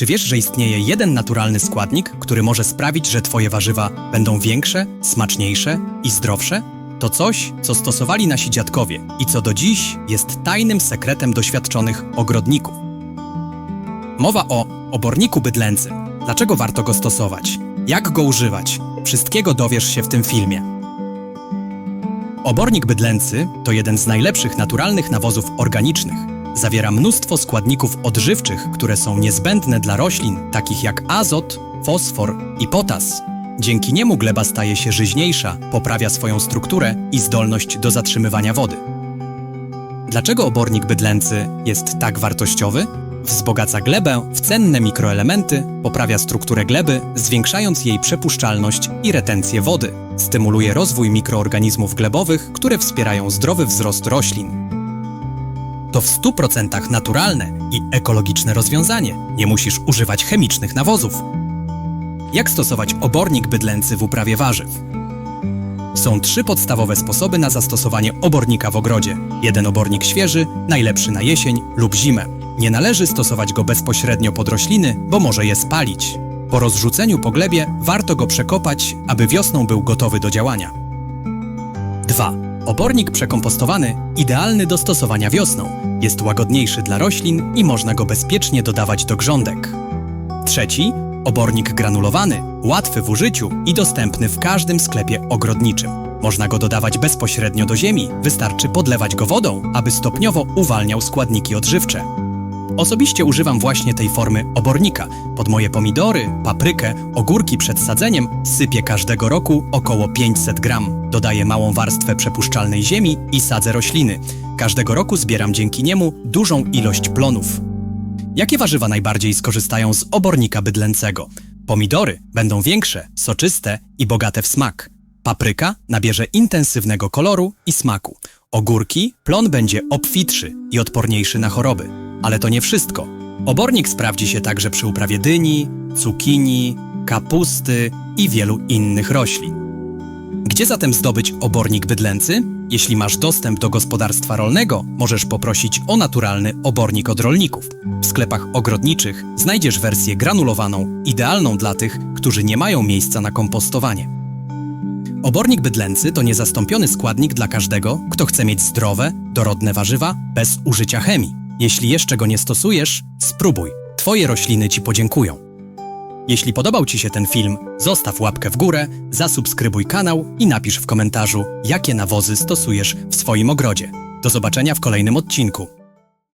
Czy wiesz, że istnieje jeden naturalny składnik, który może sprawić, że Twoje warzywa będą większe, smaczniejsze i zdrowsze? To coś, co stosowali nasi dziadkowie i co do dziś jest tajnym sekretem doświadczonych ogrodników. Mowa o oborniku bydlęcym. Dlaczego warto go stosować? Jak go używać? Wszystkiego dowiesz się w tym filmie. Obornik bydlęcy to jeden z najlepszych naturalnych nawozów organicznych. Zawiera mnóstwo składników odżywczych, które są niezbędne dla roślin, takich jak azot, fosfor i potas. Dzięki niemu gleba staje się żyźniejsza, poprawia swoją strukturę i zdolność do zatrzymywania wody. Dlaczego obornik bydlęcy jest tak wartościowy? Wzbogaca glebę w cenne mikroelementy, poprawia strukturę gleby, zwiększając jej przepuszczalność i retencję wody. Stymuluje rozwój mikroorganizmów glebowych, które wspierają zdrowy wzrost roślin. To w 100% naturalne i ekologiczne rozwiązanie. Nie musisz używać chemicznych nawozów. Jak stosować obornik bydlęcy w uprawie warzyw? Są trzy podstawowe sposoby na zastosowanie obornika w ogrodzie. Jeden obornik świeży, najlepszy na jesień lub zimę. Nie należy stosować go bezpośrednio pod rośliny, bo może je spalić. Po rozrzuceniu po glebie warto go przekopać, aby wiosną był gotowy do działania. 2. Obornik przekompostowany idealny do stosowania wiosną. Jest łagodniejszy dla roślin i można go bezpiecznie dodawać do grządek. Trzeci obornik granulowany, łatwy w użyciu i dostępny w każdym sklepie ogrodniczym. Można go dodawać bezpośrednio do ziemi, wystarczy podlewać go wodą, aby stopniowo uwalniał składniki odżywcze. Osobiście używam właśnie tej formy obornika. Pod moje pomidory, paprykę, ogórki przed sadzeniem sypię każdego roku około 500 gram. Dodaję małą warstwę przepuszczalnej ziemi i sadzę rośliny. Każdego roku zbieram dzięki niemu dużą ilość plonów. Jakie warzywa najbardziej skorzystają z obornika bydlęcego? Pomidory będą większe, soczyste i bogate w smak. Papryka nabierze intensywnego koloru i smaku. Ogórki plon będzie obfitszy i odporniejszy na choroby. Ale to nie wszystko. Obornik sprawdzi się także przy uprawie dyni, cukinii, kapusty i wielu innych roślin. Gdzie zatem zdobyć obornik bydlęcy? Jeśli masz dostęp do gospodarstwa rolnego, możesz poprosić o naturalny obornik od rolników. W sklepach ogrodniczych znajdziesz wersję granulowaną, idealną dla tych, którzy nie mają miejsca na kompostowanie. Obornik bydlęcy to niezastąpiony składnik dla każdego, kto chce mieć zdrowe, dorodne warzywa bez użycia chemii. Jeśli jeszcze go nie stosujesz, spróbuj. Twoje rośliny ci podziękują. Jeśli podobał Ci się ten film, zostaw łapkę w górę, zasubskrybuj kanał i napisz w komentarzu, jakie nawozy stosujesz w swoim ogrodzie. Do zobaczenia w kolejnym odcinku.